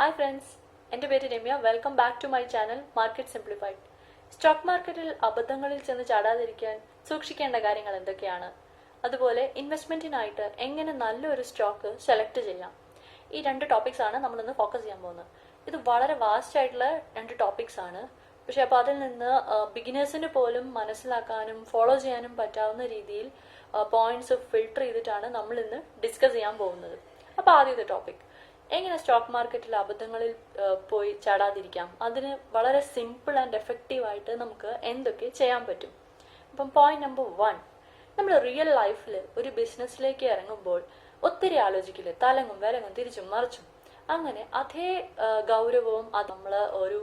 Hi friends എന്റെ പേര് Ramya. Welcome back to my channel market simplified stock മാർക്കറ്റിൽ അബദ്ധങ്ങളിൽ ചെന്ന് ചാടാതിരിക്കാൻ സൂക്ഷിക്കേണ്ട കാര്യങ്ങൾ എന്തൊക്കെയാണ്? അതുപോലെ ഇൻവെസ്റ്റ്മെന്റിനായിട്ട് എങ്ങനെ നല്ലൊരു സ്റ്റോക്ക് സെലക്ട് ചെയ്യാം? ഈ രണ്ട് ടോപ്പിക്സ് ആണ് നമ്മളിന്ന് ഫോക്കസ് ചെയ്യാൻ പോകുന്നത്. ഇത് വളരെ വാസ്റ്റ് ആയിട്ടുള്ള രണ്ട് ടോപ്പിക്സ് ആണ്. പക്ഷെ അപ്പോൾ അതിൽ നിന്ന് ബിഗിനേഴ്സിന് പോലും മനസ്സിലാക്കാനും ഫോളോ ചെയ്യാനും പറ്റാവുന്ന രീതിയിൽ പോയിന്റ്സ് ഫിൽട്ടർ ചെയ്തിട്ടാണ് നമ്മൾ ഇന്ന് ഡിസ്കസ് ചെയ്യാൻ പോകുന്നത്. അപ്പോൾ ആദ്യത്തെ ടോപ്പിക് എങ്ങനെ സ്റ്റോക്ക് മാർക്കറ്റിൽ അബദ്ധങ്ങളിൽ പോയി ചാടാതിരിക്കാം? അതിന് വളരെ സിമ്പിൾ ആൻഡ് എഫക്റ്റീവ് ആയിട്ട് നമുക്ക് എന്തൊക്കെ ചെയ്യാൻ പറ്റും? അപ്പം പോയിന്റ് നമ്പർ വൺ നമ്മൾ റിയൽ ലൈഫിൽ ഒരു ബിസിനസ്സിലേക്ക് ഇറങ്ങുമ്പോൾ ഒത്തിരി ആലോചിക്കില്ല? തലങ്ങും വിലങ്ങും തിരിച്ചും മറിച്ചും. അങ്ങനെ അതേ ഗൗരവവും അത് നമ്മൾ ഒരു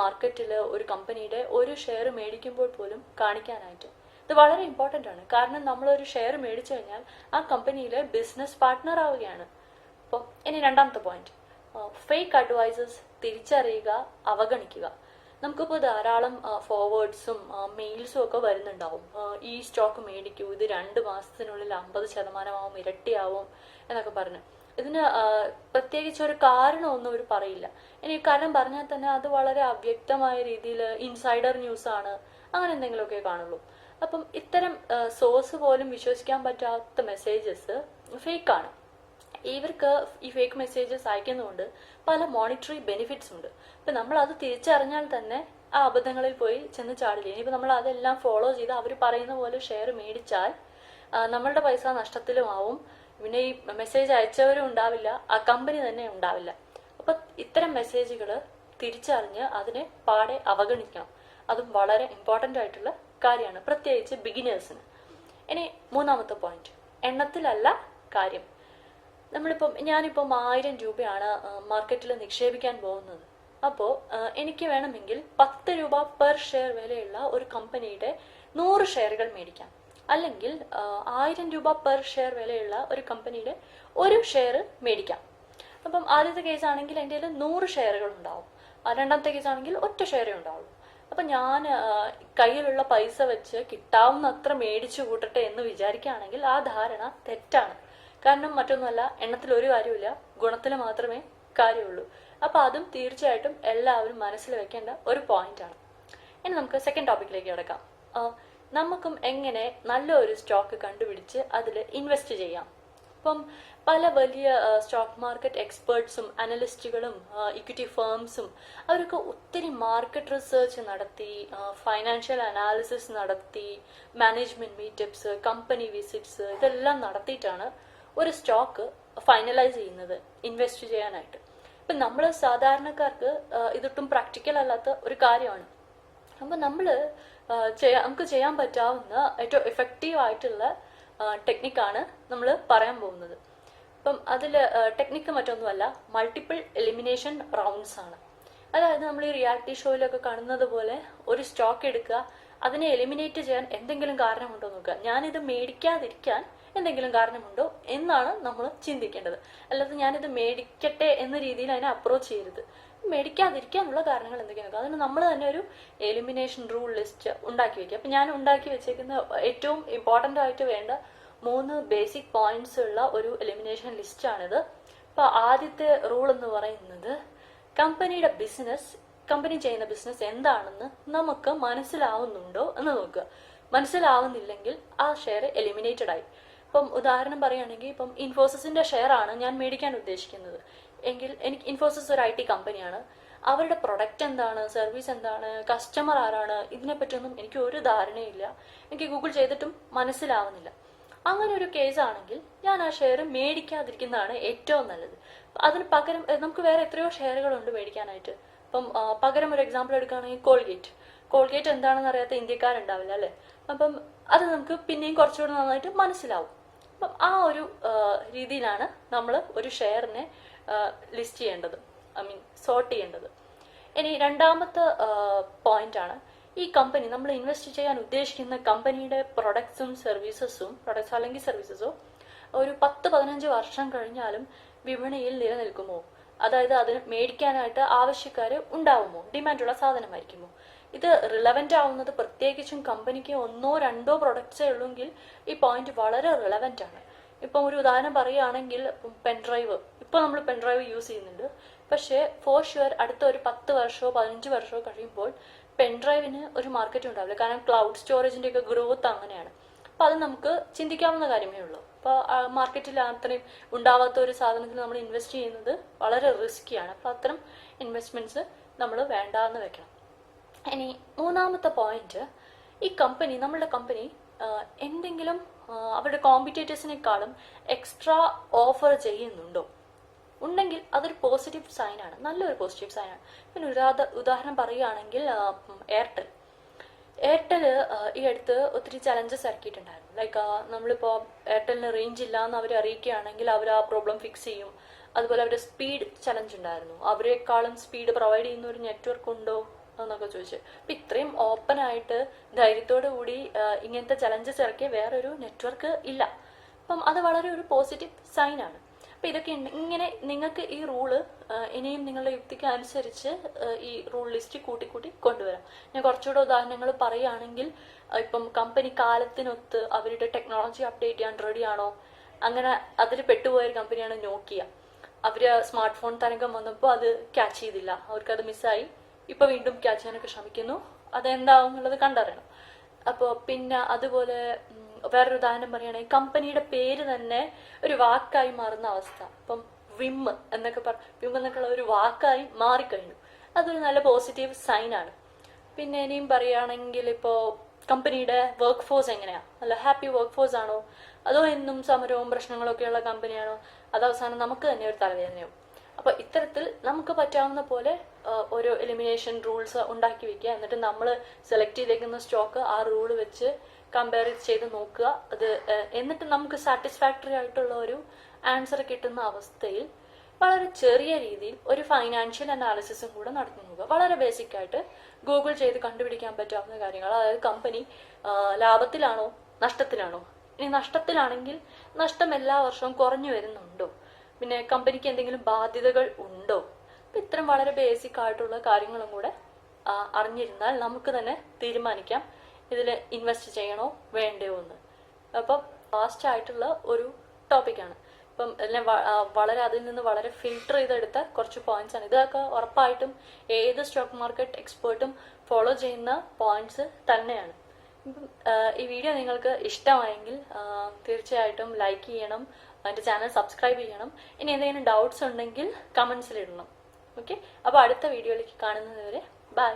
മാർക്കറ്റിൽ ഒരു കമ്പനിയുടെ ഒരു ഷെയർ മേടിക്കുമ്പോൾ പോലും കാണിക്കാനായിട്ട്. ഇത് വളരെ ഇമ്പോർട്ടന്റ് ആണ്. കാരണം നമ്മൾ ഒരു ഷെയർ മേടിച്ചു കഴിഞ്ഞാൽ ആ കമ്പനിയിലെ ബിസിനസ് പാർട്ട്ണർ ആവുകയാണ്. അപ്പോൾ ഇനി രണ്ടാമത്തെ പോയിന്റ് ഫേക്ക് അഡ്വൈസസ് തിരിച്ചറിയുക അവഗണിക്കുക. നമുക്കിപ്പോൾ ധാരാളം ഫോർവേഡ്സും മെയിൽസും ഒക്കെ വരുന്നുണ്ടാവും. ഈ സ്റ്റോക്ക് മേടിക്കൂ ഇത് രണ്ട് മാസത്തിനുള്ളിൽ അമ്പത് ശതമാനമാവും ഇരട്ടിയാവും എന്നൊക്കെ പറഞ്ഞു. ഇതിന് പ്രത്യേകിച്ച് ഒരു കാരണമൊന്നും അവർ പറയില്ല. ഇനി കാരണം പറഞ്ഞാൽ തന്നെ അത് വളരെ അവ്യക്തമായ രീതിയിൽ ഇൻസൈഡർ ന്യൂസ് ആണ്. അങ്ങനെ എന്തെങ്കിലുമൊക്കെ കാണുള്ളൂ. അപ്പം ഇത്തരം സോഴ്സ് പോലും വിശ്വസിക്കാൻ പറ്റാത്ത മെസ്സേജസ് ഫേക്കാണ് ഇവർക്ക് ഈ ഫേക്ക് മെസ്സേജസ് അയക്കുന്നതുകൊണ്ട് പല മോണിറ്ററി ബെനിഫിറ്റ്സ് ഉണ്ട്. ഇപ്പം നമ്മൾ അത് തിരിച്ചറിഞ്ഞാൽ തന്നെ ആ അബദ്ധങ്ങളിൽ പോയി ചെന്ന് ചാടില്ല? ഇനിയിപ്പോൾ നമ്മൾ അതെല്ലാം ഫോളോ ചെയ്ത് അവർ പറയുന്ന പോലെ ഷെയർ മേടിച്ചാൽ നമ്മളുടെ പൈസ നഷ്ടത്തിലുമാവും പിന്നെ ഈ മെസ്സേജ് അയച്ചവരും ഉണ്ടാവില്ല ആ കമ്പനി തന്നെ ഉണ്ടാവില്ല. അപ്പം ഇത്തരം മെസ്സേജുകൾ തിരിച്ചറിഞ്ഞ് അതിനെ പാടെ അവഗണിക്കണം അതും വളരെ ഇമ്പോർട്ടന്റ് ആയിട്ടുള്ള കാര്യമാണ് പ്രത്യേകിച്ച് ബിഗിനേഴ്സിന് ഇനി മൂന്നാമത്തെ പോയിന്റ് എണ്ണത്തിലല്ല കാര്യം. നമ്മളിപ്പം ഞാനിപ്പം ആയിരം രൂപയാണ് മാർക്കറ്റിൽ നിക്ഷേപിക്കാൻ പോകുന്നത്. അപ്പോൾ എനിക്ക് വേണമെങ്കിൽ പത്ത് രൂപ പെർ ഷെയർ വിലയുള്ള ഒരു കമ്പനിയുടെ നൂറ് ഷെയറുകൾ മേടിക്കാം. അല്ലെങ്കിൽ ആയിരം രൂപ പെർ ഷെയർ വിലയുള്ള ഒരു കമ്പനിയുടെ ഒരു ഷെയർ മേടിക്കാം. അപ്പം ആദ്യത്തെ കേസ് ആണെങ്കിൽ എന്റെ കയ്യിൽ നൂറ് ഷെയറുകൾ ഉണ്ടാവും. രണ്ടാമത്തെ കേസ് ആണെങ്കിൽ ഒറ്റ ഷെയറേ ഉണ്ടാവുള്ളൂ. അപ്പം ഞാൻ കയ്യിലുള്ള പൈസ വെച്ച് കിട്ടാവുന്ന അത്ര മേടിച്ചു കൂട്ടട്ടെ എന്ന് വിചാരിക്കുകയാണെങ്കിൽ ആ ധാരണ തെറ്റാണ്. കാരണം മറ്റൊന്നുമല്ല എണ്ണത്തിൽ ഒരു കാര്യമില്ല ഗുണത്തിൽ മാത്രമേ കാര്യമുള്ളൂ. അപ്പം അതും തീർച്ചയായിട്ടും എല്ലാവരും മനസ്സിൽ വെക്കേണ്ട ഒരു പോയിന്റ് ആണ്. ഇനി നമുക്ക് സെക്കൻഡ് ടോപ്പിക്കിലേക്ക് കിടക്കാം. നമുക്കും എങ്ങനെ നല്ല ഒരു സ്റ്റോക്ക് കണ്ടുപിടിച്ച് അതിൽ ഇൻവെസ്റ്റ് ചെയ്യാം? ഇപ്പം പല വലിയ സ്റ്റോക്ക് മാർക്കറ്റ് എക്സ്പേർട്സും അനലിസ്റ്റുകളും ഇക്വിറ്റി ഫേംസും അവരൊക്കെ ഒത്തിരി മാർക്കറ്റ് റിസർച്ച് നടത്തി ഫൈനാൻഷ്യൽ അനാലിസിസ് നടത്തി മാനേജ്മെന്റ് മീറ്റപ്സ് കമ്പനി വിസിറ്റ്സ് ഇതെല്ലാം നടത്തിയിട്ടാണ് ഒരു സ്റ്റോക്ക് ഫൈനലൈസ് ചെയ്യുന്നത് ഇൻവെസ്റ്റ് ചെയ്യാനായിട്ട്. ഇപ്പം നമ്മൾ സാധാരണക്കാർക്ക് ഇതൊട്ടും പ്രാക്ടിക്കൽ അല്ലാത്ത ഒരു കാര്യമാണ്. അപ്പോൾ നമ്മൾ നമുക്ക് ചെയ്യാൻ പറ്റാവുന്ന ഏറ്റവും എഫക്റ്റീവ് ആയിട്ടുള്ള ടെക്നിക്കാണ് നമ്മൾ പറയാൻ പോകുന്നത്. അപ്പം അതിൽ ടെക്നിക്ക് മറ്റൊന്നുമല്ല മൾട്ടിപ്പിൾ എലിമിനേഷൻ റൗണ്ട്സ് ആണ്. അതായത് നമ്മൾ ഈ റിയാലിറ്റി ഷോയിലൊക്കെ കാണുന്നത് പോലെ ഒരു സ്റ്റോക്ക് എടുക്കുക അതിനെ എലിമിനേറ്റ് ചെയ്യാൻ എന്തെങ്കിലും കാരണമുണ്ടോ നോക്കുക. ഞാനിത് മേടിക്കാതിരിക്കാൻ എന്തെങ്കിലും കാരണമുണ്ടോ എന്നാണ് നമ്മൾ ചിന്തിക്കേണ്ടത്. അല്ലാതെ ഞാനിത് മേടിക്കട്ടെ എന്ന രീതിയിൽ അതിനെ അപ്രോച്ച് ചെയ്യരുത്. മേടിക്കാതിരിക്കാനുള്ള കാരണങ്ങൾ എന്തൊക്കെയാണ്? അതിന് നമ്മൾ തന്നെ ഒരു എലിമിനേഷൻ റൂൾ ലിസ്റ്റ് ഉണ്ടാക്കി വെക്കുക. അപ്പം ഞാൻ ഉണ്ടാക്കി വെച്ചേക്കുന്ന ഏറ്റവും ഇമ്പോർട്ടന്റ് ആയിട്ട് വേണ്ട മൂന്ന് ബേസിക് പോയിന്റ്സ് ഉള്ള ഒരു എലിമിനേഷൻ ലിസ്റ്റാണിത് അപ്പോൾ ആദ്യത്തെ റൂൾ എന്ന് പറയുന്നത് കമ്പനിയുടെ ബിസിനസ് കമ്പനി ചെയ്യുന്ന ബിസിനസ് എന്താണെന്ന് നമുക്ക് മനസ്സിലാവുന്നുണ്ടോ എന്ന് നോക്കുക. മനസ്സിലാവുന്നില്ലെങ്കിൽ ആ ഷെയർ എലിമിനേറ്റഡ് ആയി. ഇപ്പം ഉദാഹരണം പറയുകയാണെങ്കിൽ ഇപ്പം ഷെയർ ആണ് ഞാൻ മേടിക്കാൻ ഉദ്ദേശിക്കുന്നത്. എങ്കിൽ എനിക്ക് ഇൻഫോസിസ് ഒരു ഐ ടി കമ്പനിയാണ്. അവരുടെ പ്രൊഡക്റ്റ് എന്താണ് സർവീസ് എന്താണ് കസ്റ്റമർ ആരാണ് ഇതിനെപ്പറ്റിയൊന്നും എനിക്ക് ഒരു ധാരണയില്ല. എനിക്ക് ഗൂഗിൾ ചെയ്തിട്ടും മനസ്സിലാവുന്നില്ല. അങ്ങനെ ഒരു കേസ് ആണെങ്കിൽ ഞാൻ ആ ഷെയർ മേടിക്കാതിരിക്കുന്നതാണ് ഏറ്റവും നല്ലത്. അതിന് പകരം നമുക്ക് വേറെ എത്രയോ ഷെയറുകളുണ്ട് മേടിക്കാനായിട്ട്. ഇപ്പം പകരം ഒരു എക്സാമ്പിൾ എടുക്കുകയാണെങ്കിൽ കോൾഗേറ്റ്. കോൾഗേറ്റ് എന്താണെന്ന് അറിയാത്ത ഇന്ത്യക്കാരുണ്ടാവില്ല അല്ലേ? അപ്പം അത് നമുക്ക് പിന്നെയും കുറച്ചുകൂടി നന്നായിട്ട് മനസ്സിലാവും. അപ്പം ആ ഒരു രീതിയിലാണ് നമ്മൾ ഒരു ഷെയറിനെ ലിസ്റ്റ് ചെയ്യേണ്ടത്. ഐ മീൻ സോർട്ട് ചെയ്യേണ്ടത്. ഇനി രണ്ടാമത്തെ പോയിന്റ് ആണ് ഈ കമ്പനി. നമ്മൾ ഇൻവെസ്റ്റ് ചെയ്യാൻ ഉദ്ദേശിക്കുന്ന കമ്പനിയുടെ പ്രൊഡക്ട്സും സർവീസസും പ്രൊഡക്ട്സ് അല്ലെങ്കിൽ സർവീസസോ ഒരു പത്ത് പതിനഞ്ച് വർഷം കഴിഞ്ഞാലും വിപണിയിൽ നിലനിൽക്കുമോ? അതായത് അതിന് മേടിക്കാനായിട്ട് ആവശ്യക്കാർ ഉണ്ടാവുമോ? ഡിമാൻഡുള്ള സാധനമായിരിക്കുമോ? ഇത് റിലവന്റ് ആവുന്നത് പ്രത്യേകിച്ചും കമ്പനിക്ക് ഒന്നോ രണ്ടോ പ്രൊഡക്ട്സേ ഉള്ളെങ്കിൽ ഈ പോയിന്റ് വളരെ റിലവന്റ് ആണ്. ഇപ്പം ഒരു ഉദാഹരണം പറയുകയാണെങ്കിൽ പെൻഡ്രൈവ് ഇപ്പോൾ നമ്മൾ പെൻഡ്രൈവ് യൂസ് ചെയ്യുന്നുണ്ട്. പക്ഷേ ഫോർ ഷുവർ അടുത്ത ഒരു പത്ത് വർഷമോ പതിനഞ്ച് വർഷമോ കഴിയുമ്പോൾ പെൻഡ്രൈവിന് ഒരു മാർക്കറ്റ് ഉണ്ടാവില്ല. കാരണം ക്ലൗഡ് സ്റ്റോറേജിന്റെ ഒക്കെ ഗ്രോത്ത് അങ്ങനെയാണ്. അപ്പോൾ അത് നമുക്ക് ചിന്തിക്കാവുന്ന കാര്യമേ ഉള്ളൂ. അപ്പോൾ മാർക്കറ്റിൽ അത്രയും ഉണ്ടാവാത്ത ഒരു സാധനത്തിൽ നമ്മൾ ഇൻവെസ്റ്റ് ചെയ്യുന്നത് വളരെ റിസ്ക്കിയാണ് അപ്പോൾ അത്തരം ഇൻവെസ്റ്റ്മെന്റ്സ് നമ്മൾ വേണ്ടാന്ന് വെക്കണം. ഇനി മൂന്നാമത്തെ പോയിന്റ് ഈ കമ്പനി നമ്മളുടെ കമ്പനി എന്തെങ്കിലും അവരുടെ കോമ്പറ്റേറ്റേഴ്സിനേക്കാളും എക്സ്ട്രാ ഓഫർ ചെയ്യുന്നുണ്ടോ? ഉണ്ടെങ്കിൽ അതൊരു പോസിറ്റീവ് സൈൻ ആണ്. നല്ലൊരു പോസിറ്റീവ് സൈനാണ് പിന്നെ ഉദാഹ ഉദാഹരണം പറയുകയാണെങ്കിൽ എയർടെൽ എയർടെൽ ഈ അടുത്ത് ഒത്തിരി ചലഞ്ചസ് ഇറക്കിയിട്ടുണ്ടായിരുന്നു. ലൈക്ക് നമ്മളിപ്പോൾ എയർടെലിന് റേഞ്ച് ഇല്ല എന്ന് അവർ അറിയിക്കുകയാണെങ്കിൽ അവർ ആ പ്രോബ്ലം ഫിക്സ് ചെയ്യും. അതുപോലെ അവരുടെ സ്പീഡ് ചലഞ്ച് ഉണ്ടായിരുന്നു. അവരെക്കാളും സ്പീഡ് പ്രൊവൈഡ് ചെയ്യുന്ന ഒരു നെറ്റ്വർക്ക് ഉണ്ടോ? എന്നൊക്കെ ചോദിച്ചു. അപ്പം ഇത്രയും ഓപ്പൺ ആയിട്ട് ധൈര്യത്തോടു കൂടി ഇങ്ങനത്തെ ചലഞ്ചസ് ഇറക്കിയ വേറൊരു നെറ്റ്വർക്ക് ഇല്ല. അപ്പം അത് വളരെ ഒരു പോസിറ്റീവ് സൈൻ ആണ്. അപ്പം ഇതൊക്കെ ഉണ്ട് ഇങ്ങനെ നിങ്ങൾക്ക് ഈ റൂൾ ഇനിയും നിങ്ങളുടെ യുക്തിക്ക് അനുസരിച്ച് ഈ റൂൾ ലിസ്റ്റ് കൂട്ടി കൂട്ടി കൊണ്ടുവരാം. ഞാൻ കുറച്ചുകൂടെ ഉദാഹരണങ്ങൾ പറയുകയാണെങ്കിൽ ഇപ്പം കമ്പനി കാലത്തിനൊത്ത് അവരുടെ ടെക്നോളജി അപ്ഡേറ്റ് ചെയ്യാൻ റെഡി ആണോ? അങ്ങനെ അതിൽ പെട്ടുപോയ ഒരു കമ്പനിയാണ് നോക്കിയ. അവർ സ്മാർട്ട് ഫോൺ തരംഗം വന്നപ്പോൾ അത് ക്യാച്ച് ചെയ്തില്ല. അവർക്കത് മിസ്സായി ഇപ്പൊ വീണ്ടും ക്യാച്ച് ചെയ്യാനൊക്കെ ശ്രമിക്കുന്നു. അതെന്താവും എന്നുള്ളത് കണ്ടറിയണം. അപ്പോൾ പിന്നെ അതുപോലെ വേറൊരു ഉദാഹരണം പറയുകയാണെങ്കിൽ കമ്പനിയുടെ പേര് തന്നെ ഒരു വാക്കായി മാറുന്ന അവസ്ഥ. ഇപ്പം വിം എന്നൊക്കെ പറ വിം എന്നൊക്കെയുള്ള ഒരു വാക്കായി മാറിക്കഴിഞ്ഞു. അതൊരു നല്ല പോസിറ്റീവ് സൈനാണ് പിന്നെ ഇനിയും പറയുകയാണെങ്കിൽ ഇപ്പോൾ കമ്പനിയുടെ വർക്ക് ഫോഴ്സ് എങ്ങനെയാണ് നല്ല ഹാപ്പി വർക്ക് ഫോഴ്സ് ആണോ? അതോ എന്നും സമരവും പ്രശ്നങ്ങളൊക്കെയുള്ള കമ്പനിയാണോ? അത് അവസാനം നമുക്ക് തന്നെ ഒരു തലവേദനയാവും. അപ്പോൾ ഇത്തരത്തിൽ നമുക്ക് പറ്റാവുന്ന പോലെ ഒരു എലിമിനേഷൻ റൂൾസ് ഉണ്ടാക്കി വെക്കുക. എന്നിട്ട് നമ്മൾ സെലക്ട് ചെയ്തേക്കുന്ന സ്റ്റോക്ക് ആ റൂൾ വെച്ച് കമ്പയർ ചെയ്ത് നോക്കുക. അത് എന്നിട്ട് നമുക്ക് സാറ്റിസ്ഫാക്ടറി ആയിട്ടുള്ള ഒരു ആൻസർ കിട്ടുന്ന അവസ്ഥയിൽ വളരെ ചെറിയ രീതിയിൽ ഒരു ഫൈനാൻഷ്യൽ അനാലിസിസും കൂടെ നടത്തി നോക്കുക. വളരെ ബേസിക് ആയിട്ട് ഗൂഗിൾ ചെയ്ത് കണ്ടുപിടിക്കാൻ പറ്റാവുന്ന കാര്യങ്ങൾ. അതായത് കമ്പനി ലാഭത്തിലാണോ? നഷ്ടത്തിലാണോ? ഇനി നഷ്ടത്തിലാണെങ്കിൽ നഷ്ടം എല്ലാ വർഷവും കുറഞ്ഞു വരുന്നുണ്ടോ? പിന്നെ കമ്പനിക്ക് എന്തെങ്കിലും ബാധ്യതകൾ ഉണ്ടോ? അപ്പൊ ഇത്തരം വളരെ ബേസിക് ആയിട്ടുള്ള കാര്യങ്ങളും കൂടെ അറിഞ്ഞിരുന്നാൽ നമുക്ക് തന്നെ തീരുമാനിക്കാം. ഇതിൽ ഇൻവെസ്റ്റ് ചെയ്യണോ വേണ്ടയോ എന്ന്. അപ്പം ഫാസ്റ്റ് ആയിട്ടുള്ള ഒരു ടോപ്പിക്കാണ് ഇപ്പം എല്ലാം വളരെ അതിൽ നിന്ന് വളരെ ഫിൽട്ടർ ചെയ്തെടുത്ത കുറച്ച് പോയിന്റ്സ് ആണ്. ഇതൊക്കെ ഉറപ്പായിട്ടും ഏത് സ്റ്റോക്ക് മാർക്കറ്റ് എക്സ്പേർട്ടും ഫോളോ ചെയ്യുന്ന പോയിന്റ്സ് തന്നെയാണ്. ഈ വീഡിയോ നിങ്ങൾക്ക് ഇഷ്ടമായെങ്കിൽ തീർച്ചയായിട്ടും ലൈക്ക് ചെയ്യണം എന്റെ ചാനൽ സബ്സ്ക്രൈബ് ചെയ്യണം. ഇനി എന്തെങ്കിലും ഡൗട്ട്സ് ഉണ്ടെങ്കിൽ കമൻസിൽ ഇടണം. ഓക്കെ അപ്പോൾ അടുത്ത വീഡിയോയിലേക്ക് കാണുന്നതുവരെ ബൈ